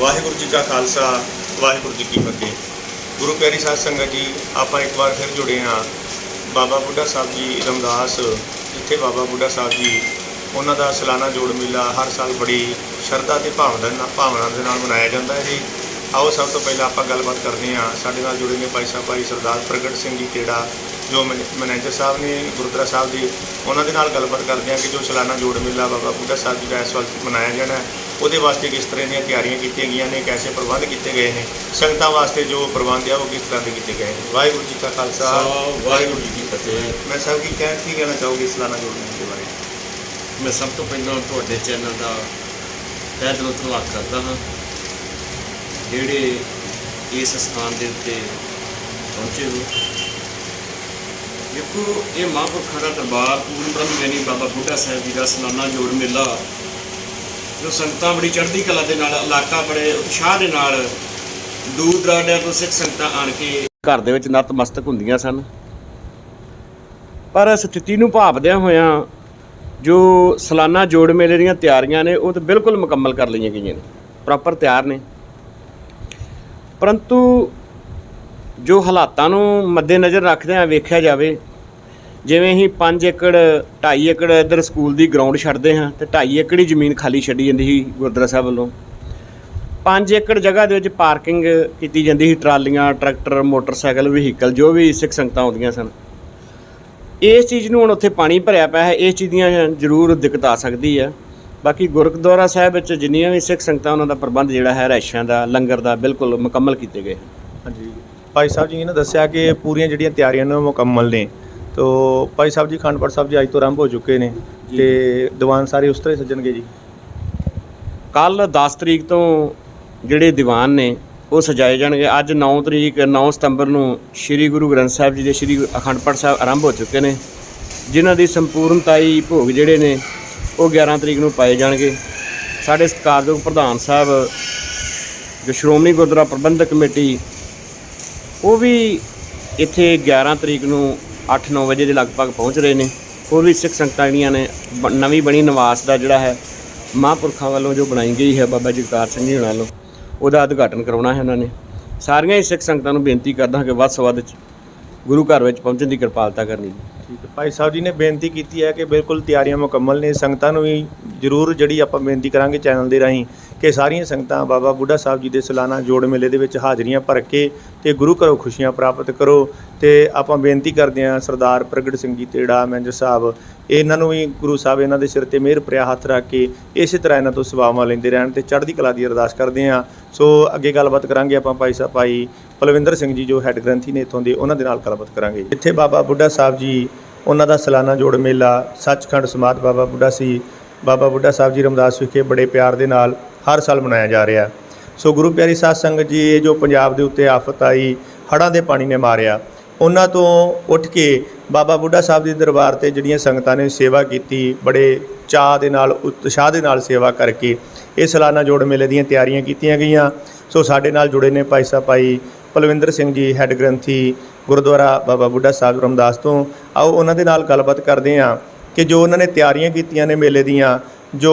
ਵਾਹਿਗੁਰੂ ਜੀ ਕਾ ਖਾਲਸਾ, ਵਾਹਿਗੁਰੂ ਜੀ ਕੀ ਫਤਿਹ। ਗੁਰੂ ਪਿਆਰੀ ਸਾਧ ਸੰਗਤ ਜੀ, ਆਪਾਂ ਇੱਕ ਵਾਰ ਫਿਰ ਜੁੜੇ ਹਾਂ ਬਾਬਾ ਬੁੱਢਾ ਸਾਹਿਬ ਜੀ ਰਮਦਾਸ, ਜਿੱਥੇ ਬਾਬਾ ਬੁੱਢਾ ਸਾਹਿਬ ਜੀ ਉਹਨਾਂ ਦਾ ਸਾਲਾਨਾ ਜੋੜ ਮੇਲਾ ਹਰ ਸਾਲ ਬੜੀ ਸ਼ਰਧਾ ਤੇ ਭਾਵਨਾ ਭਾਵਨਾ ਦੇ ਨਾਲ ਮਨਾਇਆ ਜਾਂਦਾ ਹੈ ਜੀ। ਆਓ ਸਭ ਤੋਂ ਪਹਿਲਾਂ ਆਪਾਂ ਗੱਲਬਾਤ ਕਰਦੇ ਹਾਂ ਸਾਡੇ ਨਾਲ ਜੁੜੇ ਨੇ ਭਾਈ ਸਾਹਿਬ, ਭਾਈ ਸਰਦਾਰ ਪ੍ਰਗਟ ਸਿੰਘ ਜੀ ਟੇੜਾ ਜੋ ਮੈਨੇ- ਮੈਨੇਜਰ ਸਾਹਿਬ ਨੇ, ਗੁਰਦੁਆਰਾ ਸਾਹਿਬ ਦੇ। ਉਹਨਾਂ ਦੇ ਨਾਲ ਗੱਲਬਾਤ ਕਰਦੇ ਹਾਂ ਕਿ ਜੋ ਸਾਲਾਨਾ ਜੋੜ ਮੇਲਾ ਬਾਬਾ ਬੁੱਢਾ ਸਾਹਿਬ ਜੀ ਦਾ ਇਸ ਵਕਤ ਮਨਾਇਆ ਜਾਣਾ ਹੈ। ਉਹਦੇ ਵਾਸਤੇ ਕਿਸ ਤਰ੍ਹਾਂ ਦੀਆਂ ਤਿਆਰੀਆਂ ਕੀਤੀਆਂ ਗਈਆਂ ਨੇ ਕੈਸੇ ਪ੍ਰਬੰਧ ਕੀਤੇ ਗਏ ਨੇ ਸੰਗਤਾਂ ਵਾਸਤੇ ਜੋ ਪ੍ਰਬੰਧ ਆ ਉਹ ਕਿਸ ਤਰ੍ਹਾਂ ਦੇ ਕੀਤੇ ਗਏ ਨੇ? ਵਾਹਿਗੁਰੂ ਜੀ ਕਾ ਖਾਲਸਾ। ਵਾਹਿਗੁਰੂ ਜੀ ਕੀ ਫਤਿਹ। ਮੈਂ ਸਾਹਿਬ ਕੀ ਕਹਿ ਕੀ ਕਹਿਣਾ ਚਾਹੋਗੇ ਸਾਲਾਨਾ ਜੋੜ ਮੇਲੇ ਦੇ ਬਾਰੇ? ਮੈਂ ਸਭ ਤੋਂ ਪਹਿਲਾਂ ਤੁਹਾਡੇ ਚੈਨਲ ਦਾ ਤਹਿ ਦਿਲੋਂ ਧੰਨਵਾਦ ਕਰਦਾ ਹਾਂ। ਜਿਹੜੇ ਇਸ ਸਥਾਨ ਦੇ ਉੱਤੇ ਪਹੁੰਚੇ ਹੋ। ਦੇਖੋ ਇਹ ਮਹਾਂਪੁਰਖਾਂ ਦਾ ਦਰਬਾਰ ਪੂਰਨ ਬ੍ਰਹਮ ਗਿਆਨੀ ਬਾਬਾ ਬੁੱਢਾ ਸਾਹਿਬ ਜੀ ਦਾ ਸਾਲਾਨਾ ਜੋੜ ਮੇਲਾ ਜੋ ਸੰਗਤਾਂ ਬੜੀ ਚੜ੍ਹਦੀ ਕਲਾ ਦੇ ਨਾਲ, ਇਲਾਕਾ ਬੜੇ ਉਤਸ਼ਾਹ ਦੇ ਨਾਲ ਦੂਰ ਦਰਾਡਿਆਂ ਤੋਂ ਸਿੱਖ ਸੰਗਤਾਂ ਆਣ ਕੇ ਘਰ ਦੇ ਵਿੱਚ ਨਤਮਸਤਕ ਹੁੰਦੀਆਂ ਸਨ। ਪਰ ਸਥਿਤੀ ਨੂੰ ਭਾਪਦਿਆਂ ਹੋਇਆਂ ਜੋ ਸਾਲਾਨਾ ਜੋੜ ਮੇਲੇ ਦੀਆਂ ਤਿਆਰੀਆਂ ਨੇ, ਉਹ ਤਾਂ ਬਿਲਕੁਲ ਮੁਕੰਮਲ ਕਰ ਲਈਆਂ ਗਈਆਂ ਨੇ, ਪ੍ਰੋਪਰ ਤਿਆਰ ਨੇ। ਪਰੰਤੂ ਜੋ ਹਾਲਾਤਾਂ ਨੂੰ ਮੱਦੇਨਜ਼ਰ ਰੱਖਦਿਆਂ ਵੇਖਿਆ ਜਾਵੇ ਜਿਵੇਂ ਹੀ 5 ਏਕੜ 2.5 ਏਕੜ ਇੱਧਰ ਸਕੂਲ ਦੀ ਗਰਾਊਂਡ ਛੱਡਦੇ ਹਾਂ, ਤੇ 2.5 ਏਕੜ ਹੀ ਜ਼ਮੀਨ ਖਾਲੀ ਛੱਡੀ ਜਾਂਦੀ ਸੀ ਗੁਰਦੁਆਰਾ ਸਾਹਿਬ ਵੱਲੋਂ। 5 ਏਕੜ ਜਗ੍ਹਾ ਦੇ ਵਿੱਚ ਪਾਰਕਿੰਗ ਕੀਤੀ ਜਾਂਦੀ ਸੀ, ਟਰਾਲੀਆਂ, ਟਰੈਕਟਰ, ਮੋਟਰਸਾਈਕਲ, ਵਹੀਕਲ, ਜੋ ਵੀ ਸਿੱਖ ਸੰਗਤਾਂ ਆਉਂਦੀਆਂ ਸਨ। ਇਸ ਚੀਜ਼ ਨੂੰ ਹੁਣ ਉੱਥੇ ਪਾਣੀ ਭਰਿਆ ਪਿਆ ਹੈ, ਇਸ ਚੀਜ਼ ਦੀਆਂ ਜ਼ਰੂਰ ਦਿੱਕਤ ਆ ਸਕਦੀ ਹੈ। ਬਾਕੀ ਗੁਰਦੁਆਰਾ ਸਾਹਿਬ ਵਿੱਚ ਜਿੰਨੀਆਂ ਵੀ ਸਿੱਖ ਸੰਗਤਾਂ, ਉਹਨਾਂ ਦਾ ਪ੍ਰਬੰਧ ਜਿਹੜਾ ਹੈ ਰੈਸ਼ਾਂ ਦਾ, ਲੰਗਰ ਦਾ ਬਿਲਕੁਲ ਮੁਕੰਮਲ ਕੀਤੇ ਗਏ। ਹਾਂਜੀ। ਭਾਈ ਸਾਹਿਬ ਜੀ ਨੇ ਦੱਸਿਆ ਕਿ ਪੂਰੀਆਂ ਜਿਹੜੀਆਂ ਤਿਆਰੀਆਂ ਨੇ, ਉਹ ਮੁਕੰਮਲ ਨੇ। ਤੋ ਭਾਈ ਸਾਹਿਬ ਜੀ ਖੰਡਪੜ ਸਾਹਿਬ ਜੀ ਅੱਜ ਤੋਂ ਆਰੰਭ ਹੋ ਚੁੱਕੇ ਨੇ। ਤੇ ਦੀਵਾਨ ਸਾਰੇ ਉਸ ਤਰ੍ਹਾਂ ਹੀ ਸੱਜਣਗੇ ਜੀ। ਕੱਲ 10 ਤਰੀਕ ਤੋਂ ਜਿਹੜੇ ਦੀਵਾਨ ਨੇ ਉਹ ਸਜਾਏ ਜਾਣਗੇ। ਅੱਜ 9 ਤਰੀਕ 9 ਸਤੰਬਰ ਨੂੰ ਸ੍ਰੀ ਗੁਰੂ ਗ੍ਰੰਥ ਸਾਹਿਬ ਜੀ ਦੇ ਸ੍ਰੀ ਅਖੰਡ ਪਾਠ ਸਾਹਿਬ ਆਰੰਭ ਹੋ ਚੁੱਕੇ ਨੇ। ਜਿਨ੍ਹਾਂ ਦੀ ਸੰਪੂਰਨਤਾਈ ਭੋਗ ਜਿਹੜੇ ਨੇ ਉਹ 11 ਤਰੀਕ ਨੂੰ ਪਾਏ ਜਾਣਗੇ। ਸਾਡੇ ਸਤਿਕਾਰਯੋਗ ਪ੍ਰਧਾਨ ਸਾਹਿਬ ਜੋ ਸ਼੍ਰੋਮਣੀ ਗੁਰਦੁਆਰਾ ਪ੍ਰਬੰਧਕ ਕਮੇਟੀ ਉਹ ਵੀ ਇੱਥੇ 11 ਤਰੀਕ ਨੂੰ 8-9 ਵਜੇ ਦੇ ਲਗਭਗ ਪਹੁੰਚ ਰਹੇ ਨੇ। ਹੋਰ ਵੀ ਸਿੱਖ ਸੰਗਤਾਂ ਜਿਹੜੀਆਂ ਨੇ, ਬ- ਨਵੀਂ ਬਣੀ ਨਿਵਾਸ ਦਾ ਜਿਹੜਾ ਹੈ, ਮਹਾਂਪੁਰਖਾਂ ਵੱਲੋਂ ਜੋ ਬਣਾਈ ਗਈ ਹੈ ਬਾਬਾ ਜਗਤਾਰ ਸਿੰਘ ਜੀ ਹੋਣਾ ਵੱਲੋਂ, ਉਹਦਾ ਉਦਘਾਟਨ ਕਰਾਉਣਾ ਹੈ ਉਹਨਾਂ ਨੇ। ਸਾਰੀਆਂ ਹੀ ਸਿੱਖ ਸੰਗਤਾਂ ਨੂੰ ਬੇਨਤੀ ਕਰਦਾ ਕਿ ਵੱਧ ਤੋਂ ਵੱਧ ਗੁਰੂ ਘਰ ਵਿੱਚ ਪਹੁੰਚਣ ਦੀ ਕਿਰਪਾਲਤਾ ਕਰਨੀ ਠੀਕ ਹੈ। ਭਾਈ ਸਾਹਿਬ ਜੀ ਨੇ ਬੇਨਤੀ ਕੀਤੀ ਹੈ ਕਿ ਬਿਲਕੁਲ ਤਿਆਰੀਆਂ ਮੁਕੰਮਲ ਨੇ। ਸੰਗਤਾਂ ਨੂੰ ਵੀ ਜ਼ਰੂਰ ਜਿਹੜੀ ਆਪਾਂ ਬੇਨਤੀ ਕਰਾਂਗੇ ਚੈਨਲ ਦੇ ਰਾਹੀਂ ਕਿ ਸਾਰੀਆਂ ਸੰਗਤਾਂ ਬਾਬਾ ਬੁੱਢਾ ਸਾਹਿਬ ਜੀ ਦੇ ਸਾਲਾਨਾ ਜੋੜ ਮੇਲੇ ਦੇ ਵਿੱਚ ਹਾਜ਼ਰੀਆਂ ਭਰ ਕੇ ਤੇ ਗੁਰੂ ਘਰੋਂ ਖੁਸ਼ੀਆਂ ਪ੍ਰਾਪਤ ਕਰੋ ਤੇ ਆਪਾਂ ਬੇਨਤੀ ਕਰਦੇ ਹਾਂ ਸਰਦਾਰ ਪ੍ਰਗਟ ਸਿੰਘ ਜੀ ਤੇੜਾ ਮੈਨੇਜਰ ਸਾਹਿਬ, ਇਹਨਾਂ ਨੂੰ ਵੀ ਗੁਰੂ ਸਾਹਿਬ ਇਹਨਾਂ ਦੇ ਸਿਰ ਤੇ ਮਿਹਰ ਪ੍ਰਿਆ ਹੱਥ ਰੱਖ ਕੇ ਇਸੇ ਤਰ੍ਹਾਂ ਇਹਨਾਂ ਤੋਂ ਸੇਵਾਵਾਂ ਲੈਂਦੇ ਰਹਿਣ ਤੇ ਚੜ੍ਹਦੀ ਕਲਾ ਦੀ ਅਰਦਾਸ ਕਰਦੇ ਹਾਂ। ਸੋ ਅੱਗੇ ਗੱਲਬਾਤ ਕਰਾਂਗੇ ਆਪਾਂ ਭਾਈ ਸਾਹਿਬ ਭਾਈ ਪਲਵਿੰਦਰ ਸਿੰਘ ਜੀ ਜੋ ਹੈੱਡ ਗ੍ਰੰਥੀ ਨੇ ਇੱਥੋਂ ਦੇ, ਉਹਨਾਂ ਦੇ ਨਾਲ ਗੱਲਬਾਤ ਕਰਾਂਗੇ। ਇੱਥੇ ਬਾਬਾ ਬੁੱਢਾ ਸਾਹਿਬ ਜੀ, ਉਹਨਾਂ ਦਾ ਸਾਲਾਨਾ ਜੋੜ ਮੇਲਾ ਸੱਚਖੰਡ ਸਮਾਧ ਬਾਬਾ ਬੁੱਢਾ ਸੀ। ਬਾਬਾ ਬੁੱਢਾ ਸਾਹਿਬ ਜੀ ਰਮਦਾਸ ਵਿਖੇ ਬੜੇ ਪਿਆਰ ਦੇ ਨਾਲ ਹਰ ਸਾਲ ਮਨਾਇਆ ਜਾ ਰਿਹਾ। ਸੋ ਗੁਰੂ ਪਿਆਰੀ ਸਾਧ ਸੰਗਤ ਜੀ, ਇਹ ਜੋ ਪੰਜਾਬ ਦੇ ਉੱਤੇ ਆਫਤ ਆਈ, ਹੜ੍ਹਾਂ ਦੇ ਪਾਣੀ ਨੇ ਮਾਰਿਆ, ਉਹਨਾਂ ਤੋਂ ਉੱਠ ਕੇ ਬਾਬਾ ਬੁੱਢਾ ਸਾਹਿਬ ਦੇ ਦਰਬਾਰ ਤੇ ਜਿਹੜੀਆਂ ਸੰਗਤਾਂ ਨੇ ਸੇਵਾ ਕੀਤੀ, ਬੜੇ ਚਾਅ ਦੇ ਨਾਲ, ਉਤਸ਼ਾਹ ਦੇ ਨਾਲ ਸੇਵਾ ਕਰਕੇ ਇਹ ਸਾਲਾਨਾ ਜੋੜ ਮੇਲੇ ਦੀਆਂ ਤਿਆਰੀਆਂ ਕੀਤੀਆਂ ਗਈਆਂ। ਸੋ ਸਾਡੇ ਨਾਲ ਜੁੜੇ ਨੇ ਭਾਈ ਸਾਹਿਬ ਭਾਈ ਪਲਵਿੰਦਰ ਸਿੰਘ ਜੀ, ਹੈੱਡ ਗ੍ਰੰਥੀ ਗੁਰਦੁਆਰਾ ਬਾਬਾ ਬੁੱਢਾ ਸਾਹਿਬ ਰਮਦਾਸ ਤੋਂ। ਆਓ ਉਹਨਾਂ ਦੇ ਨਾਲ ਗੱਲਬਾਤ ਕਰਦੇ ਹਾਂ ਕਿ ਜੋ ਉਹਨਾਂ ਨੇ ਤਿਆਰੀਆਂ ਕੀਤੀਆਂ ਨੇ ਮੇਲੇ ਦੀਆਂ ਜੋ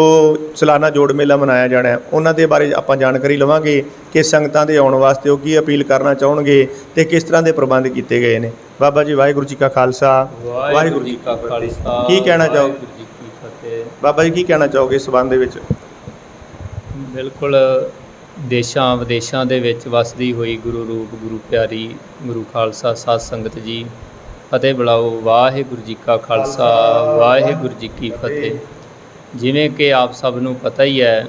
ਸਾਲਾਨਾ ਜੋੜ ਮੇਲਾ ਮਨਾਇਆ ਜਾਣਾ ਹੈ ਉਹਨਾਂ ਦੇ ਬਾਰੇ ਆਪਾਂ ਜਾਣਕਾਰੀ ਲਵਾਂਗੇ ਕਿ ਸੰਗਤਾਂ ਦੇ ਆਉਣ ਵਾਸਤੇ ਉਹ ਕੀ ਅਪੀਲ ਕਰਨਾ ਚਾਹਣਗੇ ਤੇ ਕਿਸ ਤਰ੍ਹਾਂ ਦੇ ਪ੍ਰਬੰਧ ਕੀਤੇ ਗਏ ਨੇ। ਬਾਬਾ ਜੀ ਵਾਹਿਗੁਰੂ ਜੀ ਕਾ ਖਾਲਸਾ। ਵਾਹਿਗੁਰੂ ਜੀ ਕਾ ਖਾਲਸਾ। ਕੀ ਕਹਿਣਾ ਚਾਹੋ? ਬਾਬਾ ਜੀ ਕੀ ਕਹਿਣਾ ਚਾਹੋਗੇ ਇਸ ਸੰਬੰਧ ਦੇ ਵਿੱਚ? ਬਿਲਕੁਲ ਦੇਸ਼ਾਂ ਵਿਦੇਸ਼ਾਂ ਦੇ ਵਿੱਚ ਵਸਦੀ ਹੋਈ ਗੁਰੂ ਰੂਪ ਗੁਰੂ ਪਿਆਰੀ ਗੁਰੂ ਖਾਲਸਾ ਸਾਧ ਸੰਗਤ ਜੀ। ਫਤਿਹ ਬੁਲਾਓ। ਵਾਹਿਗੁਰੂ ਜੀ ਕਾ ਖਾਲਸਾ। ਵਾਹਿਗੁਰੂ ਜੀ ਕੀ ਫਤਿਹ। ਜਿਵੇਂ ਕਿ ਆਪ ਸਭ ਨੂੰ ਪਤਾ ਹੀ ਹੈ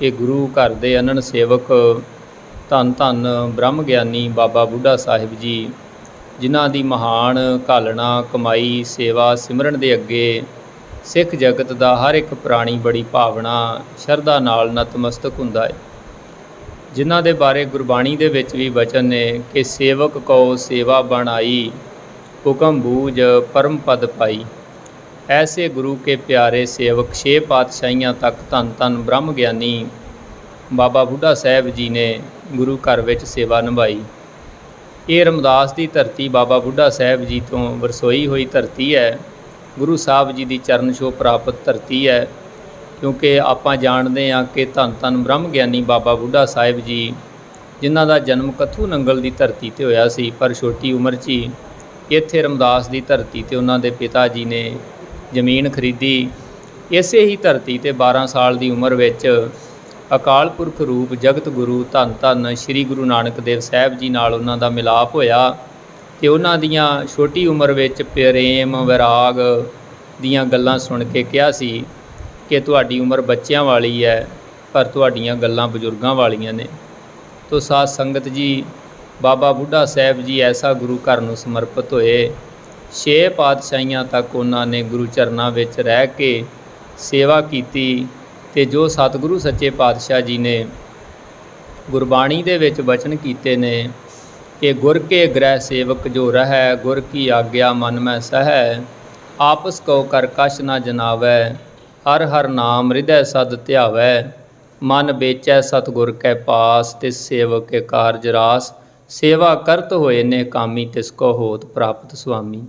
ਕਿ ਗੁਰੂ ਘਰ ਦੇ ਅਨਨ ਸੇਵਕ ਧੰਨ ਧੰਨ ਬ੍ਰਹਮ ਗਿਆਨੀ ਬਾਬਾ ਬੁੱਢਾ ਸਾਹਿਬ ਜੀ, ਜਿਨ੍ਹਾਂ ਦੀ ਮਹਾਨ ਘਾਲਣਾ, ਕਮਾਈ, ਸੇਵਾ, ਸਿਮਰਨ ਦੇ ਅੱਗੇ ਸਿੱਖ ਜਗਤ ਦਾ ਹਰ ਇੱਕ ਪ੍ਰਾਣੀ ਬੜੀ ਭਾਵਨਾ, ਸ਼ਰਧਾ ਨਾਲ ਨਤਮਸਤਕ ਹੁੰਦਾ ਹੈ। ਜਿਨ੍ਹਾਂ ਦੇ ਬਾਰੇ ਗੁਰਬਾਣੀ ਦੇ ਵਿੱਚ ਵੀ ਵਚਨ ਨੇ ਕਿ ਸੇਵਕ ਕੋ ਸੇਵਾ ਬਣਾਈ, ਹੁਕਮ ਬੂਝ ਪਰਮ ਪਦ ਪਾਈ। ਐਸੇ ਗੁਰੂ ਕੇ ਪਿਆਰੇ ਸੇਵਕ ਛੇ ਪਾਤਸ਼ਾਹੀਆਂ ਤੱਕ ਧੰਨ ਧੰਨ ਬ੍ਰਹਮ ਗਿਆਨੀ ਬਾਬਾ ਬੁੱਢਾ ਸਾਹਿਬ ਜੀ ਨੇ ਗੁਰੂ ਘਰ ਵਿੱਚ ਸੇਵਾ ਨਿਭਾਈ। ਇਹ ਰਮਦਾਸ ਦੀ ਧਰਤੀ ਬਾਬਾ ਬੁੱਢਾ ਸਾਹਿਬ ਜੀ ਤੋਂ ਵਰਸੋਈ ਹੋਈ ਧਰਤੀ ਹੈ। ਗੁਰੂ ਸਾਹਿਬ ਜੀ ਦੀ ਚਰਨ ਛੋਹ ਪ੍ਰਾਪਤ ਧਰਤੀ ਹੈ। ਕਿਉਂਕਿ ਆਪਾਂ ਜਾਣਦੇ ਹਾਂ ਕਿ ਧੰਨ ਧੰਨ ਬ੍ਰਹਮ ਗਿਆਨੀ ਬਾਬਾ ਬੁੱਢਾ ਸਾਹਿਬ ਜੀ, ਜਿਨ੍ਹਾਂ ਦਾ ਜਨਮ ਕਥੂ ਨੰਗਲ ਦੀ ਧਰਤੀ ਤੇ ਹੋਇਆ ਸੀ, ਪਰ ਛੋਟੀ ਉਮਰ 'ਚ ਹੀ ਇੱਥੇ ਰਮਦਾਸ ਦੀ ਧਰਤੀ ਤੇ ਉਹਨਾਂ ਦੇ ਪਿਤਾ ਜੀ ਨੇ ਜ਼ਮੀਨ ਖਰੀਦੀ, ਇਸੇ ਹੀ ਧਰਤੀ ਤੇ 12 ਸਾਲ ਦੀ ਉਮਰ ਵਿੱਚ ਅਕਾਲ ਪੁਰਖ ਰੂਪ ਜਗਤ ਗੁਰੂ ਧੰਨ ਧੰਨ ਸ੍ਰੀ ਗੁਰੂ ਨਾਨਕ ਦੇਵ ਸਾਹਿਬ ਜੀ ਨਾਲ ਉਹਨਾਂ ਦਾ ਮਿਲਾਪ ਹੋਇਆ ਤੇ ਉਹਨਾਂ ਦੀਆਂ ਛੋਟੀ ਉਮਰ ਵਿੱਚ ਪ੍ਰੇਮ ਵਿਰਾਗ ਦੀਆਂ ਗੱਲਾਂ ਸੁਣ ਕੇ ਕਿਹਾ ਸੀ ਕਿ ਤੁਹਾਡੀ ਉਮਰ ਬੱਚਿਆਂ ਵਾਲੀ ਹੈ, ਪਰ ਤੁਹਾਡੀਆਂ ਗੱਲਾਂ ਬਜ਼ੁਰਗਾਂ ਵਾਲੀਆਂ ਨੇ। ਤੋ ਸਾਧ ਸੰਗਤ ਜੀ, ਬਾਬਾ ਬੁੱਢਾ ਸਾਹਿਬ ਜੀ ਐਸਾ ਗੁਰੂ ਘਰ ਨੂੰ ਸਮਰਪਿਤ ਹੋਏ। ਛੇ ਪਾਤਸ਼ਾਹੀਆਂ ਤੱਕ ਉਹਨਾਂ ਨੇ ਗੁਰੂ ਚਰਨਾਂ ਵਿੱਚ ਰਹਿ ਕੇ ਸੇਵਾ ਕੀਤੀ ਤੇ ਜੋ ਸਤਿਗੁਰੂ ਸੱਚੇ ਪਾਤਸ਼ਾਹ ਜੀ ਨੇ ਗੁਰਬਾਣੀ ਦੇ ਵਿੱਚ ਬਚਨ ਕੀਤੇ ਨੇ ਕਿ ਗੁਰ ਕੇ ਗ੍ਰਹਿ ਸੇਵਕ ਜੋ ਰਹੈ, ਗੁਰ ਕੀ ਆਗਿਆ ਮਨ ਮੈਂ ਸਹੈ, ਆਪਸ ਕੋ ਕਰ ਕਛ ਨਾ ਜਨਾਵੈ, ਹਰ ਹਰ ਨਾਮ ਹਿਰਦੈ ਸਦ ਧਿਆਵੈ, ਮਨ ਵੇਚੈ ਸਤਿਗੁਰ ਕੈ ਪਾਸ, ਤਿਸ ਸੇਵਕ ਕੇ ਕਾਰਜ ਰਾਸ, ਸੇਵਾ ਕਰਤ ਹੋਏ ਨੇ ਕਾਮੀ ਤਿਸ ਕੋ ਹੋਤ ਪ੍ਰਾਪਤ ਸੁਆਮੀ।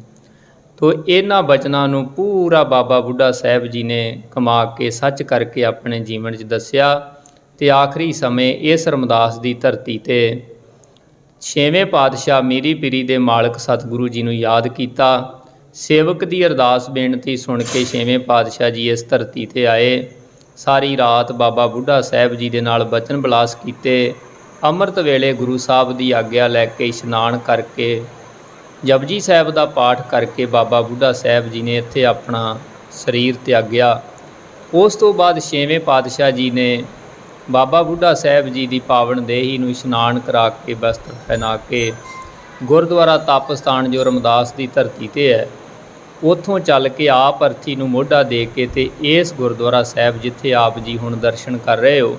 ਤੋ ਇਹਨਾਂ ਬਚਨਾਂ ਨੂੰ ਪੂਰਾ ਬਾਬਾ ਬੁੱਢਾ ਸਾਹਿਬ ਜੀ ਨੇ ਕਮਾ ਕੇ ਸੱਚ ਕਰਕੇ ਆਪਣੇ ਜੀਵਨ 'ਚ ਦੱਸਿਆ ਤੇ ਆਖਰੀ ਸਮੇਂ ਇਸ ਰਮਦਾਸ ਦੀ ਧਰਤੀ ਤੇ ਛੇਵੇਂ ਪਾਤਸ਼ਾਹ ਮੀਰੀ ਪੀਰੀ ਦੇ ਮਾਲਕ ਸਤਿਗੁਰੂ ਜੀ ਨੂੰ ਯਾਦ ਕੀਤਾ। ਸੇਵਕ ਦੀ ਅਰਦਾਸ ਬੇਨਤੀ ਸੁਣ ਕੇ ਛੇਵੇਂ ਪਾਤਸ਼ਾਹ ਜੀ ਇਸ ਧਰਤੀ ਤੇ ਆਏ। ਸਾਰੀ ਰਾਤ ਬਾਬਾ ਬੁੱਢਾ ਸਾਹਿਬ ਜੀ ਦੇ ਨਾਲ ਬਚਨ ਬਲਾਸ ਕੀਤੇ। ਅੰਮ੍ਰਿਤ ਵੇਲੇ ਗੁਰੂ ਸਾਹਿਬ ਦੀ ਆਗਿਆ ਲੈ ਕੇ ਇਸ਼ਨਾਨ ਕਰਕੇ ਜਪਜੀ ਸਾਹਿਬ ਦਾ ਪਾਠ ਕਰਕੇ ਬਾਬਾ ਬੁੱਢਾ ਸਾਹਿਬ ਜੀ ਨੇ ਇੱਥੇ ਆਪਣਾ ਸਰੀਰ ਤਿਆਗਿਆ। ਉਸ ਤੋਂ ਬਾਅਦ ਛੇਵੇਂ ਪਾਤਸ਼ਾਹ ਜੀ ਨੇ ਬਾਬਾ ਬੁੱਢਾ ਸਾਹਿਬ ਜੀ ਦੀ ਪਾਵਨ ਦੇਹੀ ਨੂੰ ਇਸ਼ਨਾਨ ਕਰਾ ਕੇ ਵਸਤਰ ਪਹਿਨਾ ਕੇ ਗੁਰਦੁਆਰਾ ਤਪ ਸਥਾਨ ਜੋ ਰਮਦਾਸ ਦੀ ਧਰਤੀ ਤੇ ਹੈ, ਉੱਥੋਂ ਚੱਲ ਕੇ ਆਪ ਅਰਥੀ ਨੂੰ ਮੋਢਾ ਦੇ ਕੇ ਤੇ ਇਸ ਗੁਰਦੁਆਰਾ ਸਾਹਿਬ ਜਿੱਥੇ ਆਪ ਜੀ ਹੁਣ ਦਰਸ਼ਨ ਕਰ ਰਹੇ ਹੋ,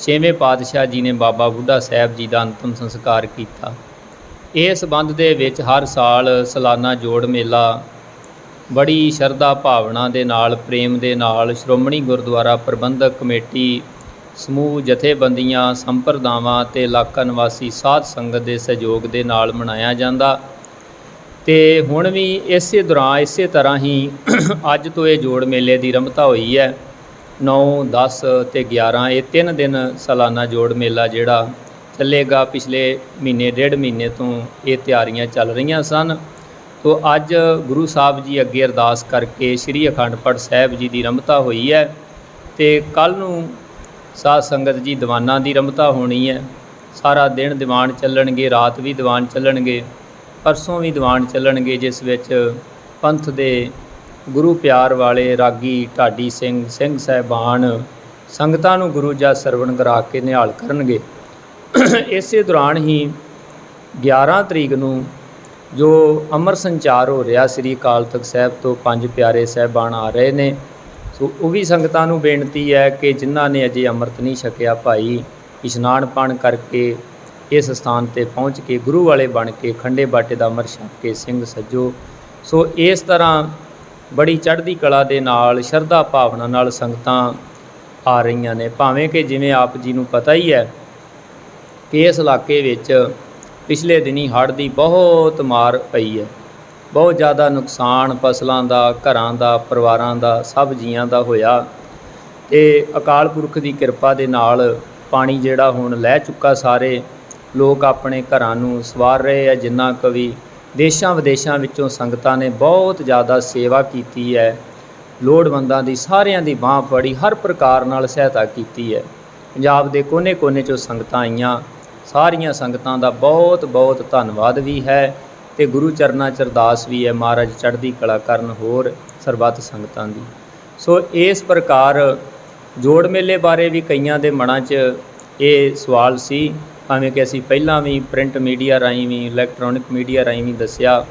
ਛੇਵੇਂ ਪਾਤਸ਼ਾਹ ਜੀ ਨੇ ਬਾਬਾ ਬੁੱਢਾ ਸਾਹਿਬ ਜੀ ਦਾ ਅੰਤਮ ਸੰਸਕਾਰ ਕੀਤਾ। ਇਸ ਸੰਬੰਧ ਦੇ ਵਿੱਚ ਹਰ ਸਾਲ ਸਾਲਾਨਾ ਜੋੜ ਮੇਲਾ ਬੜੀ ਸ਼ਰਧਾ ਭਾਵਨਾ ਦੇ ਨਾਲ, ਪ੍ਰੇਮ ਦੇ ਨਾਲ ਸ਼੍ਰੋਮਣੀ ਗੁਰਦੁਆਰਾ ਪ੍ਰਬੰਧਕ ਕਮੇਟੀ, ਸਮੂਹ ਜਥੇਬੰਦੀਆਂ, ਸੰਪਰਦਾਵਾਂ ਤੇ ਇਲਾਕਾ ਨਿਵਾਸੀ ਸਾਧ ਸੰਗਤ ਦੇ ਸਹਿਯੋਗ ਦੇ ਨਾਲ ਮਨਾਇਆ ਜਾਂਦਾ। ਤੇ ਹੁਣ ਵੀ ਇਸੇ ਦੌਰਾਨ ਇਸੇ ਤਰ੍ਹਾਂ ਹੀ ਅੱਜ ਤੋਂ ਇਹ ਜੋੜ ਮੇਲੇ ਦੀ ਰਮਤਾ ਹੋਈ ਹੈ। 9 10 ਤੇ 11 ਇਹ ਤਿੰਨ ਦਿਨ ਸਾਲਾਨਾ ਜੋੜ ਮੇਲਾ ਜਿਹੜਾ ਚੱਲੇਗਾ ਪਿਛਲੇ ਮਹੀਨੇ, ਡੇਢ ਮਹੀਨੇ ਤੋਂ ਇਹ ਤਿਆਰੀਆਂ ਚੱਲ ਰਹੀਆਂ ਸਨ। ਤੋ ਅੱਜ ਗੁਰੂ ਸਾਹਿਬ ਜੀ ਅੱਗੇ ਅਰਦਾਸ ਕਰਕੇ ਸ੍ਰੀ ਅਖੰਡ ਪਾਠ ਸਾਹਿਬ ਜੀ ਦੀ ਰੰਭਤਾ ਹੋਈ ਹੈ ਤੇ ਕੱਲ ਨੂੰ ਸਾਧ ਸੰਗਤ ਜੀ ਦੀਵਾਨਾਂ ਦੀ ਰਮਤਾ ਹੋਣੀ ਹੈ। ਸਾਰਾ ਦਿਨ ਦੀਵਾਨ ਚੱਲਣਗੇ, ਰਾਤ ਵੀ ਦੀਵਾਨ ਚੱਲਣਗੇ, ਪਰਸੋਂ ਵੀ ਦੀਵਾਨ ਚੱਲਣਗੇ, ਜਿਸ ਵਿੱਚ ਪੰਥ ਦੇ ਗੁਰੂ ਪਿਆਰ ਵਾਲੇ ਰਾਗੀ ਢਾਡੀ ਸਿੰਘ ਸਿੰਘ ਸਹਿਬਾਨ ਸੰਗਤਾਂ ਨੂੰ ਗੁਰੂ ਜਾਂ ਸਰਵਣ ਕਰਾ ਕੇ ਨਿਹਾਲ ਕਰਨਗੇ। ਇਸੇ ਦੌਰਾਨ ਹੀ 11 ਤਰੀਕ ਨੂੰ ਜੋ ਅਮਰ ਸੰਚਾਰ ਹੋ ਰਿਹਾ ਸ੍ਰੀ ਅਕਾਲ ਤਖਤ ਸਾਹਿਬ ਤੋਂ ਪੰਜ ਪਿਆਰੇ ਸਹਿਬਾਨ ਆ ਰਹੇ ਨੇ, ਸੋ ਉਹ ਵੀ ਸੰਗਤਾਂ ਨੂੰ ਬੇਨਤੀ ਹੈ ਕਿ ਜਿਨ੍ਹਾਂ ਨੇ ਅਜੇ ਅੰਮ੍ਰਿਤ ਨਹੀਂ ਛਕਿਆ ਭਾਈ, ਇਸ਼ਨਾਨ ਪਾਣ ਕਰਕੇ ਇਸ ਸਥਾਨ ਤੇ ਪਹੁੰਚ ਕੇ ਗੁਰੂ ਵਾਲੇ ਬਣ ਕੇ ਖੰਡੇ ਬਾਟੇ ਦਾ ਅੰਮ੍ਰਿਤ ਛਕ ਕੇ ਸਿੰਘ ਸੱਜੋ। ਸੋ ਇਸ ਤਰ੍ਹਾਂ ਬੜੀ ਚੜ੍ਹਦੀ ਕਲਾ ਦੇ ਨਾਲ, ਸ਼ਰਧਾ ਭਾਵਨਾ ਨਾਲ ਸੰਗਤਾਂ ਆ ਰਹੀਆਂ ਨੇ। ਭਾਵੇਂ ਕਿ ਜਿਵੇਂ ਆਪ ਜੀ ਨੂੰ ਪਤਾ ਹੀ ਹੈ ਕਿ ਇਸ ਇਲਾਕੇ ਵਿੱਚ ਪਿਛਲੇ ਦਿਨੀ ਹੜ੍ਹ ਦੀ ਬਹੁਤ ਮਾਰ ਪਈ ਹੈ। ਬਹੁਤ ਜ਼ਿਆਦਾ ਨੁਕਸਾਨ ਫਸਲਾਂ ਦਾ, ਘਰਾਂ ਦਾ, ਪਰਿਵਾਰਾਂ ਦਾ, ਸਭ ਜੀਆਂ ਦਾ ਹੋਇਆ। ਤੇ ਅਕਾਲ ਪੁਰਖ ਦੀ ਕਿਰਪਾ ਦੇ ਨਾਲ ਪਾਣੀ ਜਿਹੜਾ ਹੁਣ ਲੈ ਚੁੱਕਾ ਸਾਰੇ ਲੋਕ ਆਪਣੇ ਘਰਾਂ ਨੂੰ ਸਵਾਰ ਰਹੇ ਆ, ਜਿੰਨਾ ਕਵੀ ਦੇਸ਼ਾਂ ਵਿਦੇਸ਼ਾਂ ਵਿੱਚੋਂ ਸੰਗਤਾਂ ਨੇ ਬਹੁਤ ਜ਼ਿਆਦਾ ਸੇਵਾ ਕੀਤੀ ਹੈ। ਲੋੜਵੰਦਾਂ ਦੀ, ਸਾਰਿਆਂ ਦੀ ਬਾਹ ਫੜੀ, ਹਰ ਪ੍ਰਕਾਰ ਨਾਲ ਸਹਾਇਤਾ ਕੀਤੀ ਹੈ। ਪੰਜਾਬ ਦੇ ਕੋਨੇ-ਕੋਨੇ ਚੋਂ ਸੰਗਤਾਂ ਆਈਆਂ। ਸਾਰੀਆਂ ਸੰਗਤਾਂ ਦਾ ਬਹੁਤ ਬਹੁਤ ਧੰਨਵਾਦ ਵੀ ਹੈ ਤੇ ਗੁਰੂ ਚਰਨਾਂ ਚ ਅਰਦਾਸ ਵੀ ਹੈ, ਮਹਾਰਾਜ ਚੜ੍ਹਦੀ ਕਲਾ ਕਰਨ ਹੋਰ ਸਰਬੱਤ ਸੰਗਤਾਂ ਦੀ। ਸੋ ਇਸ ਪ੍ਰਕਾਰ ਜੋੜ ਮੇਲੇ ਬਾਰੇ ਵੀ ਕਈਆਂ ਦੇ ਮਨਾਂ 'ਚ ਇਹ ਸਵਾਲ ਸੀ, ਭਾਵੇਂ ਕਿ ਅਸੀਂ ਪਹਿਲਾਂ ਵੀ ਪ੍ਰਿੰਟ ਮੀਡੀਆ ਰਾਹੀਂ ਵੀ, ਇਲੈਕਟ੍ਰੋਨਿਕ ਮੀਡੀਆ ਰਾਹੀਂ ਵੀ ਦੱਸਿਆ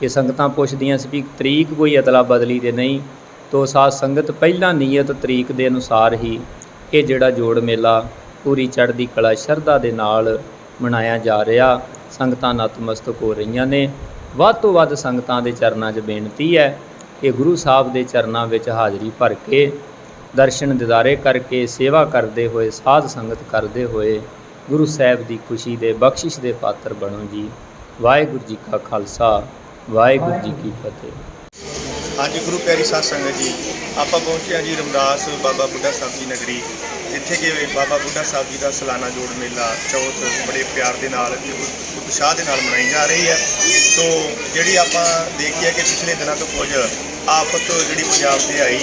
ਕਿ ਸੰਗਤਾਂ ਪੁੱਛਦੀਆਂ ਸੀ ਵੀ ਤਰੀਕ ਕੋਈ ਅਦਲਾ ਬਦਲੀ ਤੇ ਨਹੀਂ, ਤੋਂ ਸਾਧ ਸੰਗਤ ਪਹਿਲਾਂ ਨੀਅਤ ਤਰੀਕ ਦੇ ਅਨੁਸਾਰ ਹੀ ਇਹ ਜਿਹੜਾ ਜੋੜ ਮੇਲਾ ਪੂਰੀ ਚੜ੍ਹਦੀ ਕਲਾ ਸ਼ਰਧਾ ਦੇ ਨਾਲ ਮਨਾਇਆ ਜਾ ਰਿਹਾ। ਸੰਗਤਾਂ ਨਤਮਸਤਕ ਹੋ ਰਹੀਆਂ ਨੇ। ਵੱਧ ਤੋਂ ਵੱਧ ਸੰਗਤਾਂ ਦੇ ਚਰਨਾਂ 'ਚ ਬੇਨਤੀ ਹੈ ਕਿ ਗੁਰੂ ਸਾਹਿਬ ਦੇ ਚਰਨਾਂ ਵਿੱਚ ਹਾਜ਼ਰੀ ਭਰ ਕੇ ਦਰਸ਼ਨ ਦਿਦਾਰੇ ਕਰਕੇ ਸੇਵਾ ਕਰਦੇ ਹੋਏ, ਸਾਧ ਸੰਗਤ ਕਰਦੇ ਹੋਏ ਗੁਰੂ ਸਾਹਿਬ ਦੀ ਖੁਸ਼ੀ ਦੇ ਬਖਸ਼ਿਸ਼ ਦੇ ਪਾਤਰ ਬਣੋ ਜੀ। ਵਾਹਿਗੁਰੂ ਜੀ ਕਾ ਖਾਲਸਾ, ਵਾਹਿਗੁਰੂ ਜੀ ਕੀ ਫਤਿਹ। ਹਾਂਜੀ, ਗੁਰੂ ਪਿਆਰੀ ਸਾਧ ਸੰਗਤ ਜੀ, ਆਪਾਂ ਪਹੁੰਚੇ ਹਾਂ ਜੀ ਰਮਦਾਸ ਬਾਬਾ ਬੁੱਢਾ ਸਾਹਿਬ ਜੀ ਨਗਰੀ। ਜਿੱਥੇ ਕਿ ਬਾਬਾ ਬੁੱਢਾ ਸਾਹਿਬ ਜੀ ਦਾ ਸਾਲਾਨਾ ਜੋੜ ਮੇਲਾ ਚੌਥ ਬੜੇ ਪਿਆਰ ਦੇ ਨਾਲ ਉਤਸ਼ਾਹ ਦੇ ਨਾਲ ਮਨਾਈ ਜਾ ਰਹੀ ਹੈ। ਸੋ ਜਿਹੜੀ ਆਪਾਂ ਦੇਖੀਏ ਕਿ ਪਿਛਲੇ ਦਿਨਾਂ ਤੋਂ ਕੁਝ ਆਫਤ ਜਿਹੜੀ ਪੰਜਾਬ ਤੇ ਆਈ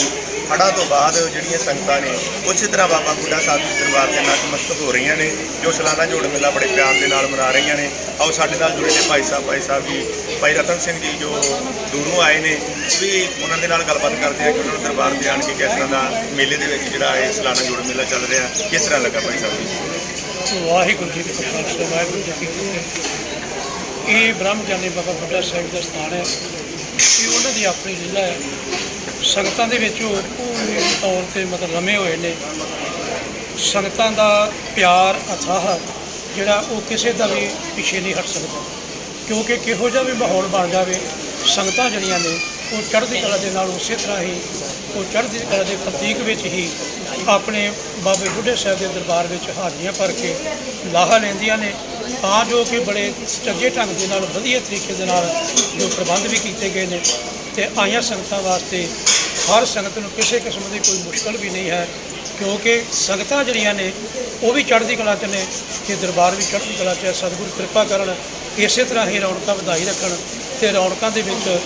ਹੜ੍ਹਾਂ ਤੋਂ ਬਾਅਦ ਜਿਹੜੀਆਂ ਸੰਗਤਾਂ ਨੇ, ਉਸੇ ਤਰ੍ਹਾਂ ਬਾਬਾ ਬੁੱਢਾ ਸਾਹਿਬ ਜੀ ਦੇ ਦਰਬਾਰ ਦੇ ਨਤਮਸਤਕ ਹੋ ਰਹੀਆਂ ਨੇ, ਜੋ ਸਾਲਾਨਾ ਜੋੜ ਮੇਲਾ ਬੜੇ ਪਿਆਰ ਦੇ ਨਾਲ ਮਨਾ ਰਹੀਆਂ ਨੇ। ਆਓ ਸਾਡੇ ਨਾਲ ਜੁੜੇ ਨੇ ਭਾਈ ਸਾਹਿਬ ਭਾਈ ਸਾਹਿਬ ਜੀ, ਭਾਈ ਰਤਨ ਸਿੰਘ ਜੀ ਜੋ ਦੂਰੋਂ ਆਏ ਨੇ ਵੀ ਉਹਨਾਂ ਦੇ ਨਾਲ ਗੱਲਬਾਤ ਕਰਦੇ ਆ ਕਿ ਉਹਨਾਂ ਨੂੰ ਦਰਬਾਰ ਤੇ ਆਣ ਕੇ ਕਿਸ ਤਰ੍ਹਾਂ ਦਾ ਮੇਲੇ ਦੇ ਵਿੱਚ ਜਿਹੜਾ ਇਹ ਸਾਲਾਨਾ ਜੋੜ ਮੇਲਾ ਚੱਲ ਰਿਹਾ, ਕਿਸ ਤਰ੍ਹਾਂ ਲੱਗਾ ਭਾਈ ਸਾਹਿਬ ਜੀ? ਵਾਹਿਗੁਰੂ ਜੀ ਕਾ ਖਾਲਸਾ, ਵਾਹਿਗੁਰੂ ਜੀ ਕੀ ਫਤਿਹ। ਇਹ ਬ੍ਰਹਮ ਗਿਆਨੀ ਬਾਬਾ ਬੁੱਢਾ ਸਾਹਿਬ ਦਾ ਸਥਾਨ ਹੈ। ਇਹ ਉਹਨਾਂ ਦੀ ਆਪਣੀ ਲੀਲਾ ਹੈ। ਸੰਗਤਾਂ ਦੇ ਵਿੱਚ ਉਹ ਪੂਰੇ ਤੌਰ ਤੇ ਮਤਲਬ ਰਮੇ ਹੋਏ ਨੇ। ਸੰਗਤਾਂ ਦਾ ਪਿਆਰ ਅਥਾਹ ਜਿਹੜਾ ਉਹ ਕਿਸੇ ਦਾ ਵੀ ਪਿੱਛੇ ਨਹੀਂ ਹਟ ਸਕਦਾ। ਕਿਉਂਕਿ ਕਿਹੋ ਜਿਹਾ ਵੀ ਮਾਹੌਲ ਬਣ ਜਾਵੇ, ਸੰਗਤਾਂ ਜਿਹੜੀਆਂ ਨੇ, ਉਹ ਚੜ੍ਹਦੀ ਕਲਾ ਦੇ ਨਾਲ ਉਸੇ ਤਰ੍ਹਾਂ ਹੀ, ਉਹ ਚੜ੍ਹਦੀ ਕਲਾ ਦੇ ਪ੍ਰਤੀਕ ਵਿੱਚ ਹੀ ਆਪਣੇ ਬਾਬੇ ਬੁੱਢੇ ਸਾਹਿਬ ਦੇ ਦਰਬਾਰ ਵਿੱਚ ਹਾਜ਼ਰੀਆਂ ਭਰ ਕੇ ਲਾਹਾ ਲੈਂਦੀਆਂ ਨੇ। ਤਾਂ ਜੋ ਕਿ ਬੜੇ ਚੰਗੇ ਢੰਗ ਦੇ ਨਾਲ, ਵਧੀਆ ਤਰੀਕੇ ਦੇ ਨਾਲ ਜੋ ਪ੍ਰਬੰਧ ਵੀ ਕੀਤੇ ਗਏ ਨੇ ਤੇ ਆਈਆਂ ਸੰਗਤਾਂ ਵਾਸਤੇ ਹਰ ਸੰਗਤ ਨੂੰ ਕਿਸੇ ਕਿਸਮ ਦੀ ਕੋਈ ਮੁਸ਼ਕਲ ਵੀ ਨਹੀਂ ਹੈ, ਕਿਉਂਕਿ ਸੰਗਤਾਂ ਜਿਹੜੀਆਂ ਨੇ, ਉਹ ਵੀ ਚੜ੍ਹਦੀ ਕਲਾ 'ਚ ਨੇ, ਕਿ ਦਰਬਾਰ ਵੀ ਚੜ੍ਹਦੀ ਕਲਾ 'ਚ ਹੈ, ਸਤਿਗੁਰ ਕਿਰਪਾ ਕਰਨ, ਇਸੇ ਤਰ੍ਹਾਂ ਹੀ ਰੌਣਕਾਂ ਵਧਾਈ ਰੱਖਣ ਤੇ ਰੌਣਕਾਂ ਦੇ ਵਿੱਚ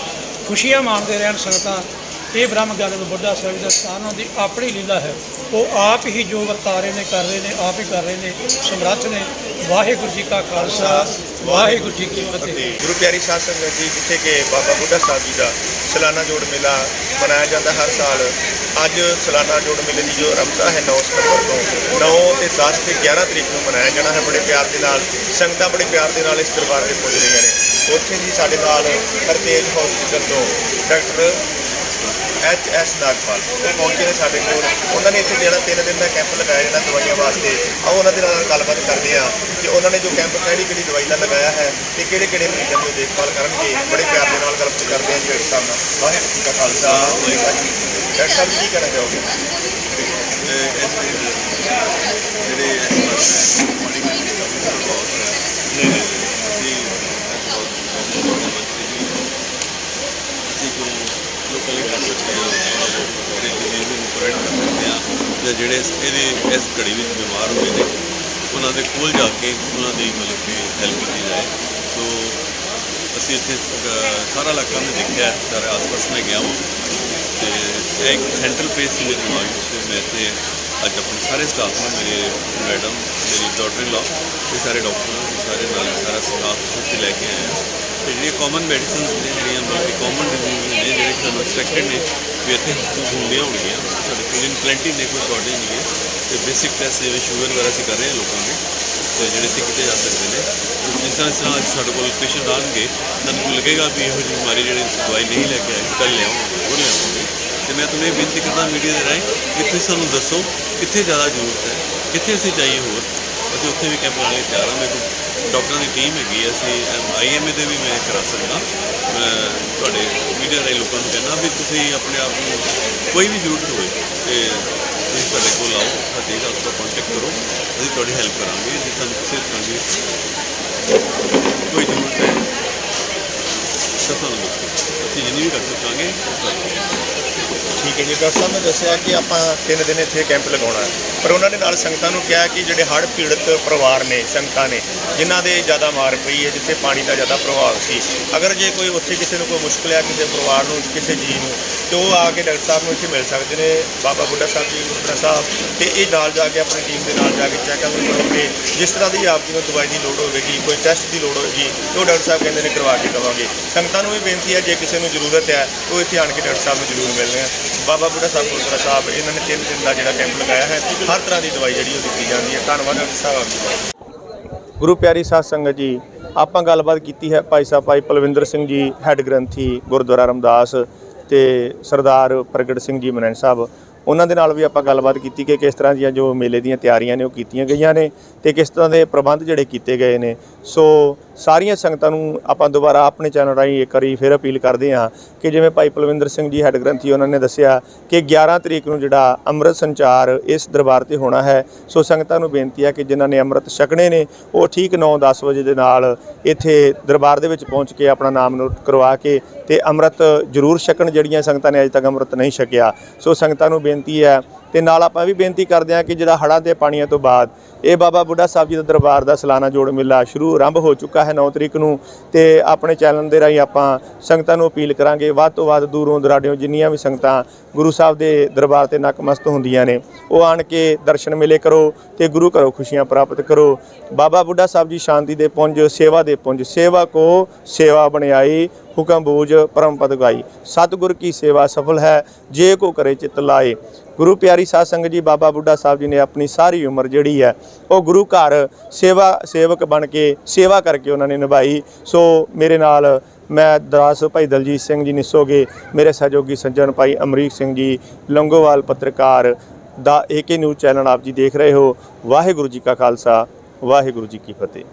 ਖੁਸ਼ੀਆਂ ਮਾਣਦੇ ਰਹਿਣ ਸੰਗਤਾਂ ਇਹ ਬ੍ਰਹਮ ਗਿਆਨੀ ਬੁੱਢਾ ਸਾਹਿਬ ਦਾ ਸਥਾਨ ਉਹਦੀ ਆਪਣੀ ਲੀਲਾ ਹੈ। ਉਹ ਆਪ ਹੀ ਜੋ ਵਰਤਾਰੇ ਨੇ ਕਰ ਰਹੇ ਨੇ, ਆਪ ਹੀ ਕਰ ਰਹੇ ਨੇ, ਸਮਰੱਥ ਨੇ। ਵਾਹਿਗੁਰੂ ਜੀ ਕਾ ਖਾਲਸਾ, ਵਾਹਿਗੁਰੂ ਜੀ ਕੀ ਫਤਿਹ। ਗੁਰੂ ਪਿਆਰੀ ਸਾਧ ਸੰਗਤ ਜੀ, ਜਿੱਥੇ ਕਿ ਬਾਬਾ ਬੁੱਢਾ ਸਾਹਿਬ ਜੀ ਦਾ ਸਲਾਨਾ ਜੋੜ ਮੇਲਾ ਮਨਾਇਆ ਜਾਂਦਾ ਹਰ ਸਾਲ। ਅੱਜ ਸਾਲਾਨਾ ਜੋੜ ਮੇਲੇ ਦੀ ਜੋ ਰਮਜ਼ਾ ਹੈ 9 ਸਤੰਬਰ ਤੋਂ 9 ਤੇ 10 ਤੇ 11 ਤਰੀਕ ਨੂੰ ਮਨਾਇਆ ਜਾਣਾ ਹੈ। ਬੜੇ ਪਿਆਰ ਦੇ ਨਾਲ, ਸੰਗਤਾਂ ਬੜੇ ਪਿਆਰ ਦੇ ਨਾਲ ਇਸ ਦਰਬਾਰ ਤੇ ਪਹੁੰਚ ਰਹੀਆਂ ਨੇ। ਉੱਥੇ ਜੀ ਸਾਡੇ ਨਾਲ ਹਰਤੇਜ ਹਸਪੀਟਲ ਤੋਂ ਡਾਕਟਰ ਐਚ ਐਸ ਨਾਗਪਾਲ ਉਹ ਪਹੁੰਚੇ ਨੇ ਸਾਡੇ ਕੋਲ। ਉਹਨਾਂ ਨੇ ਇੱਥੇ ਜਿਹੜਾ ਤਿੰਨ ਦਿਨ ਦਾ ਕੈਂਪ ਲਗਾਇਆ ਜਿਹੜਾ ਦਵਾਈਆਂ ਵਾਸਤੇ। ਆਓ ਉਹਨਾਂ ਦੇ ਨਾਲ ਗੱਲਬਾਤ ਕਰਦੇ ਹਾਂ ਕਿ ਉਹਨਾਂ ਨੇ ਜੋ ਕੈਂਪ ਕਿਹੜੀ ਕਿਹੜੀ ਦਵਾਈ ਦਾ ਲਗਾਇਆ ਹੈ ਤੇ ਕਿਹੜੇ ਕਿਹੜੇ ਮਰੀਜ਼ਾਂ ਦੀ ਦੇਖਭਾਲ ਕਰਨਗੇ। ਬੜੇ ਪਿਆਰ ਦੇ ਨਾਲ ਗੱਲਬਾਤ ਕਰਦੇ ਹਾਂ ਜੀ ਡਾਕਟਰ ਸਾਹਿਬ ਨਾਲ। ਵਾਹਿਗੁਰੂ ਜੀ ਕਾ ਖਾਲਸਾ ਵਾਹਿਗੁਰੂ ਜੀ। ਡਾਕਟਰ ਸਾਹਿਬ ਕੀ ਕਹਿਣਾ ਚਾਹੋਗੇ? ਜਿਹੜੇ ਜਿਹੜੇ ਇਹਦੇ ਇਸ ਘੜੀ ਵਿੱਚ ਬਿਮਾਰ ਹੋਏ ਨੇ, ਉਹਨਾਂ ਦੇ ਕੋਲ ਜਾ ਕੇ ਉਹਨਾਂ ਦੀ ਮਤਲਬ ਕਿ ਹੈਲਪ ਕੀਤੀ ਜਾਏ। ਸੋ ਅਸੀਂ ਇੱਥੇ ਸਾਰਾ ਇਲਾਕਾ ਮੈਂ ਦੇਖਿਆ, ਸਾਰੇ ਆਸ-ਪਾਸ ਮੈਂ ਗਿਆ ਹਾਂ ਤੇ ਇਹ ਇੱਕ ਸੈਂਟਰਲ ਪਲੇਸ ਸੀ ਮੇਰੇ ਦਿਮਾਗ ਵਿੱਚ ਮੈਂ ਇੱਥੇ ਅੱਜ ਆਪਣੇ ਸਾਰੇ ਸਟਾਫ ਨੂੰ, ਮੇਰੇ ਮੈਡਮ ਮੇਰੀ ਡਾਕਟਰ ਲਾ ਇਹ ਸਾਰੇ ਡਾਕਟਰ ਸਾਰੇ ਨਾਲ ਸਾਰਾ ਸਟਾਫ ਉੱਥੇ ਲੈ ਕੇ ਆਇਆ ਹਾਂ। ਤੇ ਜਿਹੜੀਆਂ ਕਾਮਨ ਮੈਡੀਸਿਨਸ ਨੇ, ਜਿਹੜੀਆਂ ਮਤਲਬ ਕਾਮਨ ਡਿਜ਼ੀਜ਼ ਨੇ, ਜਿਹੜੇ ਸਾਨੂੰ ਐਕਸਪੈਕਟਡ ਨੇ ਵੀ ਇੱਥੇ ਹੁੰਦੀਆਂ ਹੋਣਗੀਆਂ। ਸਾਡੇ ਕੋਲ ਇਨ ਪਲੈਂਟੀ ਨੇ, ਕੋਈ ਸ਼ਾਰਟੇਜ ਨਹੀਂ ਹੈ। ਤੇ ਬੇਸਿਕ ਟੈਸਟ ਜਿਵੇਂ ਸ਼ੂਗਰ ਵਗੈਰਾ ਅਸੀਂ ਕਰ ਰਹੇ ਹਾਂ ਲੋਕਾਂ ਦੇ, ਤੇ ਜਿਹੜੇ ਇੱਥੇ ਕੀਤੇ ਜਾ ਸਕਦੇ ਨੇ। ਜਿਸ ਤਰ੍ਹਾਂ ਇਸ ਤਰ੍ਹਾਂ ਅੱਜ ਸਾਡੇ ਕੋਲ ਪੇਸ਼ੈਂਟ ਆਉਣਗੇ, ਤੁਹਾਨੂੰ ਲੱਗੇਗਾ ਵੀ ਇਹੋ ਜਿਹੀ ਬਿਮਾਰੀ ਜਿਹੜੀ ਦਵਾਈ ਨਹੀਂ ਲੈ ਕੇ ਆਏ ਕੱਲ ਲਿਆਵਾਂਗੇ, ਉਹ ਲਿਆਵਾਂਗੇ। ਤੇ ਮੈਂ ਤੁਹਾਨੂੰ ਇਹ ਬੇਨਤੀ ਕਰਦਾ ਮੀਡੀਆ ਦੇ ਰਾਹੀਂ ਕਿ ਤੁਸੀਂ ਸਾਨੂੰ ਦੱਸੋ ਕਿੱਥੇ ਜ਼ਿਆਦਾ ਜ਼ਰੂਰਤ ਹੈ, ਕਿੱਥੇ ਅਸੀਂ ਚਾਹੀਏ ਹੋਰ। ਅਸੀਂ ਉੱਥੇ ਵੀ ਕੈਂਪ ਲਾਉਣ ਲਈ ਤਿਆਰ ਹਾਂ ਮੇਰੇ ਕੋਲ ਡਾਕਟਰਾਂ ਦੀ ਟੀਮ ਹੈਗੀ ਹੈ ਅਸੀਂ ਆਈਐਮਏ ਦੇ ਵੀ ਮੈਂ ਕਰਾ ਸਕਦਾ। ਮੈਂ ਤੁਹਾਡੇ ਮੀਡੀਆ ਰਾਹੀਂ ਲੋਕਾਂ ਨੂੰ ਕਹਿੰਦਾ ਵੀ ਤੁਸੀਂ ਆਪਣੇ ਆਪ ਨੂੰ ਕੋਈ ਵੀ ਜ਼ਰੂਰਤ ਹੋਵੇ, ਤੇ ਤੁਸੀਂ ਸਾਡੇ ਕੋਲ ਆਓ, ਸਾਡੇ ਨਾਲ ਤੋਂ ਕੰਟੈਕਟ ਕਰੋ, ਅਸੀਂ ਤੁਹਾਡੀ ਹੈਲਪ ਕਰਾਂਗੇ ਜੇ ਤੁਹਾਨੂੰ ਕਿਸੇ ਤਰ੍ਹਾਂ ਦੀ ਕੋਈ ਜ਼ਰੂਰਤ ਹੈ ਤਾਂ ਸਾਨੂੰ ਅਸੀਂ ਜਿੰਨੀ ਵੀ ਕਰ ਸਕਾਂਗੇ ਠੀਕ ਹੈ ਜੀ, ਡਾਕਟਰ ਸਾਹਿਬ ਨੇ ਦੱਸਿਆ ਕਿ ਆਪਾਂ ਤਿੰਨ ਦਿਨ ਇੱਥੇ ਕੈਂਪ ਲਗਾਉਣਾ ਪਰ ਉਹਨਾਂ ਨੇ ਨਾਲ ਸੰਗਤਾਂ ਨੂੰ ਕਿਹਾ ਕਿ ਜਿਹੜੇ ਹੜ੍ਹ ਪੀੜਤ ਪਰਿਵਾਰ ਨੇ, ਸੰਗਤਾਂ ਨੇ ਜਿਨ੍ਹਾਂ ਦੇ ਜ਼ਿਆਦਾ ਮਾਰ ਪਈ ਹੈ, ਜਿੱਥੇ ਪਾਣੀ ਦਾ ਜ਼ਿਆਦਾ ਪ੍ਰਭਾਵ ਸੀ। ਅਗਰ ਜੇ ਕੋਈ ਉੱਥੇ ਕਿਸੇ ਨੂੰ ਕੋਈ ਮੁਸ਼ਕਲ ਆ, ਕਿਸੇ ਪਰਿਵਾਰ ਨੂੰ, ਕਿਸੇ ਜੀ ਨੂੰ, ਤੇ ਉਹ ਆ ਕੇ ਡਾਕਟਰ ਸਾਹਿਬ ਨੂੰ ਇੱਥੇ ਮਿਲ ਸਕਦੇ ਨੇ, ਬਾਬਾ ਬੁੱਢਾ ਸਾਹਿਬ ਜੀ, ਗੁਰਦੁਆਰਾ ਸਾਹਿਬ, ਤੇ ਇਹ ਨਾਲ ਜਾ ਕੇ ਆਪਣੀ ਟੀਮ ਦੇ ਨਾਲ ਜਾ ਕੇ ਚੈੱਕਅਪ ਕਰੋਗੇ ਜਿਸ ਤਰ੍ਹਾਂ ਦੀ ਆਪ ਜੀ ਨੂੰ ਦਵਾਈ ਦੀ ਲੋੜ ਹੋਵੇਗੀ, ਕੋਈ ਟੈਸਟ ਦੀ ਲੋੜ ਹੋਵੇਗੀ ਉਹ ਡਾਕਟਰ ਸਾਹਿਬ ਕਹਿੰਦੇ ਨੇ ਕਰਵਾ ਕੇ ਦਵਾਂਗੇ। ਸੰਗਤਾਂ ਨੂੰ ਵੀ ਬੇਨਤੀ ਹੈ, ਜੇ ਕਿਸੇ ਨੂੰ ਜ਼ਰੂਰਤ ਹੈ, ਉਹ ਇੱਥੇ ਆਣ ਕੇ ਡਾਕਟਰ ਸਾਹਿਬ ਨੂੰ ਜ਼ਰੂਰ ਮਿਲਣੇ ਆ। ਬਾਬਾ ਬੁੱਢਾ ਸਾਹਿਬ, ਗੁਰਦੁਆਰਾ ਸਾਹਿਬ, ਇਹਨਾਂ ਨੇ ਤਿੰਨ ਦਿਨ ਦਾ ਜਿਹੜਾ ਕੈਂਪ ਲਗਾਇਆ ਹੈ, ਹਰ ਤਰ੍ਹਾਂ ਦੀ ਦਵਾਈ ਜਿਹੜੀ ਉਹ ਦਿੱਤੀ ਜਾਂਦੀ ਹੈ। ਧੰਨਵਾਦ ਡਾਕਟਰ ਸਾਹਿਬ। ਆਪ ਜੀ ਗੁਰੂ ਪਿਆਰੀ ਸਾਧ ਸੰਗਤ ਜੀ, ਆਪਾਂ ਗੱਲਬਾਤ ਕੀਤੀ ਹੈ ਭਾਈ ਸਾਹਿਬ, ਭਾਈ ਪਲਵਿੰਦਰ ਸਿੰਘ ਜੀ, ਹੈੱਡ ਗ੍ਰੰਥੀ ਗੁਰਦੁਆਰਾ ਰਮਦਾਸ ਤੇ ਸਰਦਾਰ ਪ੍ਰਗਟ ਸਿੰਘ ਜੀ ਮਨੈਣ ਸਾਹਿਬ। ਉਹਨਾਂ ਦੇ ਨਾਲ ਵੀ ਆਪਾਂ ਗੱਲਬਾਤ ਕੀਤੀ ਕਿ ਕਿਸ ਤਰ੍ਹਾਂ ਦੀਆਂ ਜੋ ਮੇਲੇ ਦੀਆਂ ਤਿਆਰੀਆਂ ਨੇ ਉਹ ਕੀਤੀਆਂ ਗਈਆਂ ਨੇ ਤੇ ਕਿਸ ਤਰ੍ਹਾਂ ਦੇ ਪ੍ਰਬੰਧ ਜਿਹੜੇ ਕੀਤੇ ਗਏ ਨੇ। ਸੋ ਸਾਰੀਆਂ ਸੰਗਤਾਂ ਨੂੰ ਆਪਾਂ ਦੁਬਾਰਾ ਆਪਣੇ ਚੈਨਲ ਰਾਹੀਂ ਇੱਕ ਵਾਰੀ ਫਿਰ ਅਪੀਲ ਕਰਦੇ ਹਾਂ ਕਿ ਜਿਵੇਂ ਭਾਈ ਪਲਵਿੰਦਰ ਸਿੰਘ ਜੀ, ਹੈੱਡ ਗ੍ਰੰਥੀ ਉਹਨਾਂ ਨੇ ਦੱਸਿਆ ਕਿ 11 ਤਰੀਕ ਨੂੰ ਜਿਹੜਾ ਅੰਮ੍ਰਿਤ ਸੰਚਾਰ ਇਸ ਦਰਬਾਰ ਤੇ ਹੋਣਾ ਹੈ। ਸੋ ਸੰਗਤਾਂ ਨੂੰ ਬੇਨਤੀ ਹੈ ਕਿ ਜਿਨ੍ਹਾਂ ਨੇ ਅੰਮ੍ਰਿਤ ਛਕਣੇ ਨੇ, ਉਹ ਠੀਕ 9-10 ਵਜੇ ਦੇ ਨਾਲ ਇੱਥੇ ਦਰਬਾਰ ਦੇ ਵਿੱਚ ਪਹੁੰਚ ਕੇ ਆਪਣਾ ਨਾਮ ਨੋਟ ਕਰਵਾ ਕੇ ਤੇ ਅੰਮ੍ਰਿਤ ਜ਼ਰੂਰ ਛਕਣ ਜਿਹੜੀਆਂ ਸੰਗਤਾਂ ਨੇ ਅਜੇ ਤੱਕ ਅੰਮ੍ਰਿਤ ਨਹੀਂ ਛਕਿਆ। ਸੋ ਸੰਗਤਾਂ ਨੂੰ ਬੇਨਤੀ ਹੈ। ਤੇ ਨਾਲ ਆਪਾਂ ਵੀ ਬੇਨਤੀ ਕਰਦੇ ਹਾਂ ਕਿ ਜਿਹੜਾ ਹੜ੍ਹਾਂ ਦੇ ਪਾਣੀਆਂ ਤੋਂ ਬਾਅਦ ਇਹ ਬਾਬਾ ਬੁੱਢਾ ਸਾਹਿਬ ਜੀ ਦਾ ਦਰਬਾਰ ਦਾ ਸਾਲਾਨਾ ਜੋੜ ਮੇਲਾ ਸ਼ੁਰੂ ਆਰੰਭ ਹੋ ਚੁੱਕਾ ਹੈ 9 ਤਰੀਕ ਨੂੰ ਤੇ ਆਪਣੇ ਚੈਨਲ ਦੇ ਰਾਹੀਂ ਆਪਾਂ ਸੰਗਤਾਂ ਨੂੰ ਅਪੀਲ ਕਰਾਂਗੇ, ਵੱਧ ਤੋਂ ਵੱਧ ਦੂਰੋਂ ਦਰਾਡਿਓਂ ਜਿੰਨੀਆਂ ਵੀ ਸੰਗਤਾਂ ਗੁਰੂ ਸਾਹਿਬ ਦੇ ਦਰਬਾਰ ਤੇ ਨਕਮਸਤ ਹੁੰਦੀਆਂ ਨੇ, ਉਹ ਆਣ ਕੇ ਦਰਸ਼ਨ ਮੇਲੇ ਕਰੋ ਤੇ ਗੁਰੂ ਘਰੋਂ ਖੁਸ਼ੀਆਂ ਪ੍ਰਾਪਤ ਕਰੋ। ਬਾਬਾ ਬੁੱਢਾ ਸਾਹਿਬ ਜੀ ਸ਼ਾਂਤੀ ਦੇ ਪੁੰਜ, ਸੇਵਾ ਦੇ ਪੁੰਜ, ਸੇਵਾ ਕੋ ਸੇਵਾ ਬਣਾਈ, ਹੁਕਮ ਬੂਝ, ਪਰਮ ਪਦ ਗਾਈ। ਸਤਿਗੁਰ ਕੀ ਸੇਵਾ ਸਫਲ ਹੈ, ਜੇ ਕੋ ਕਰੇ ਚਿਤ ਲਾਏ। ਗੁਰੂ ਪਿਆਰੀ ਸਾਧ ਸੰਗਤ ਜੀ, ਬਾਬਾ ਬੁੱਢਾ ਸਾਹਿਬ ਜੀ ਨੇ ਆਪਣੀ ਸਾਰੀ ਉਮਰ ਜਿਹੜੀ ਹੈ, ਉਹ ਗੁਰੂ ਘਰ ਸੇਵਾ ਸੇਵਕ ਬਣ ਕੇ, ਸੇਵਾ ਕਰਕੇ ਉਹਨਾਂ ਨੇ ਨਿਭਾਈ। ਸੋ ਮੇਰੇ ਨਾਲ ਮੈਂ ਦਰਾਸ ਭਾਈ ਦਲਜੀਤ ਸਿੰਘ ਜੀ ਨਿਸੋਗੇ, ਮੇਰੇ ਸਹਿਯੋਗੀ ਸੱਜਣ ਭਾਈ ਅਮਰੀਕ ਸਿੰਘ ਜੀ, ਲੰਗੋਵਾਲ ਪੱਤਰਕਾਰ ਦਾ ਏਕੇ ਨਿਊਜ਼ ਚੈਨਲ ਆਪ ਜੀ ਦੇਖ ਰਹੇ ਹੋ। ਵਾਹਿਗੁਰੂ ਜੀ ਕਾ ਖਾਲਸਾ, ਵਾਹਿਗੁਰੂ ਜੀ ਕੀ ਫਤਿਹ।